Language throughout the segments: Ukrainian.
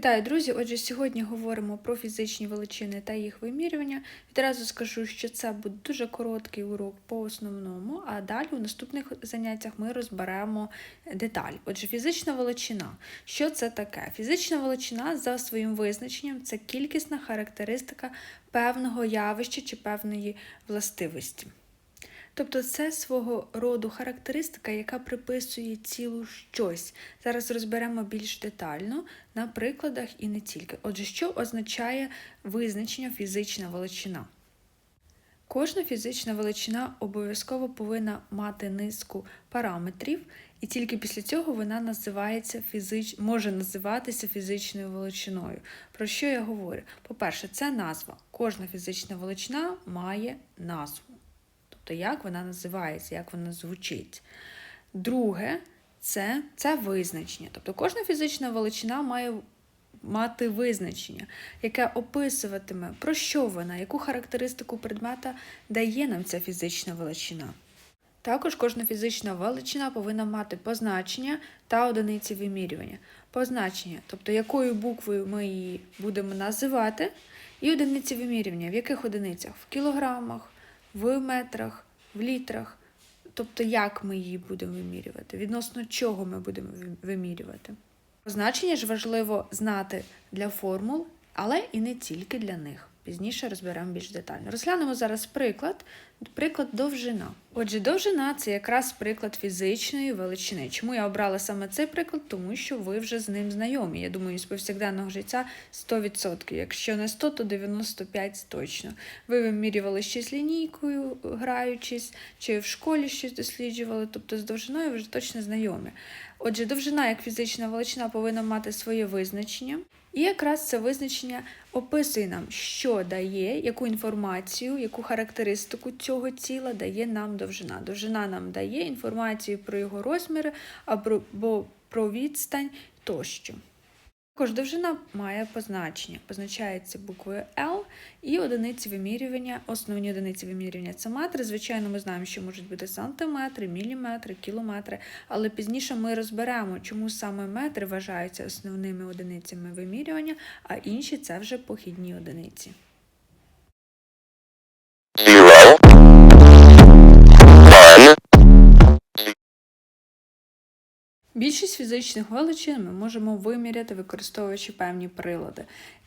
Вітаю, друзі! Отже, сьогодні говоримо про фізичні величини та їх вимірювання. Відразу скажу, що це буде дуже короткий урок по основному, а далі у наступних заняттях ми розберемо деталь. Отже, фізична величина. Що це таке? Фізична величина за своїм визначенням це кількісна характеристика певного явища чи певної властивості. Тобто це свого роду характеристика, яка приписує цілу щось. Зараз розберемо більш детально на прикладах і не тільки. Отже, що означає визначення фізична величина? Кожна фізична величина обов'язково повинна мати низку параметрів, і тільки після цього вона називається фізич... може називатися фізичною величиною. Про що я говорю? По-перше, це назва. Кожна фізична величина має назву. Тобто, як вона називається, як вона звучить. Друге, це, це визначення. Тобто кожна фізична величина має мати визначення, яке описуватиме, про що вона, яку характеристику предмета дає нам ця фізична величина. Також кожна фізична величина повинна мати позначення та одиниці вимірювання. Позначення, тобто якою буквою ми її будемо називати, і одиниці вимірювання, в яких одиницях? В кілограмах, в метрах, в літрах. Тобто, як ми її будемо вимірювати, відносно чого ми будемо вимірювати. Позначення ж важливо знати для формул, але і не тільки для них. Пізніше розберемо більш детально. Розглянемо зараз приклад. Приклад довжина. Отже, довжина це якраз приклад фізичної величини. Чому я обрала саме цей приклад? Тому що ви вже з ним знайомі. Я думаю, з повсякденного життя 100%. Якщо не 100, то 95 точно. Ви вимірювали щось лінійкою, граючись, чи в школі щось досліджували, тобто з довжиною ви вже точно знайомі. Отже, довжина як фізична величина повинна мати своє визначення. І якраз це визначення описує нам, що дає, яку інформацію, яку характеристику цього тіла дає нам довжина. Довжина нам дає інформацію про його розміри або про відстань тощо. Також довжина має позначення. Позначається буквою L і одиниці вимірювання. Основні одиниці вимірювання це метри. Звичайно, ми знаємо, що можуть бути сантиметри, міліметри, кілометри, але пізніше ми розберемо, чому саме метри вважаються основними одиницями вимірювання, а інші це вже похідні одиниці. Більшість фізичних величин ми можемо виміряти, використовуючи певні прилади.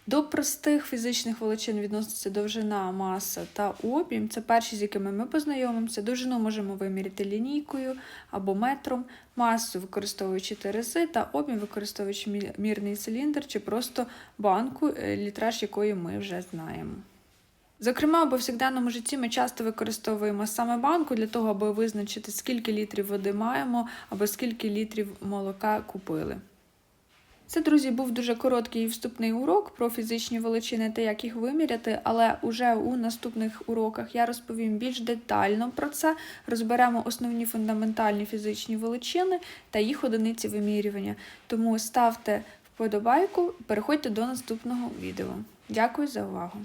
До простих фізичних величин відноситься довжина, маса та об'єм. Це перші, з якими ми познайомимося. Довжину можемо виміряти лінійкою або метром, масу використовуючи терези, та об'єм використовуючи мірний циліндр чи просто банку, е, літраж якої ми вже знаємо. Зокрема, у повсякденному житті ми часто використовуємо саме банку для того, аби визначити, скільки літрів води маємо або скільки літрів молока купили. Це, друзі, був дуже короткий вступний урок про фізичні величини та як їх виміряти, але уже у наступних уроках я розповім більш детально про це. Розберемо основні фундаментальні фізичні величини та їх одиниці вимірювання. Тому ставте вподобайку, переходьте до наступного відео. Дякую за увагу!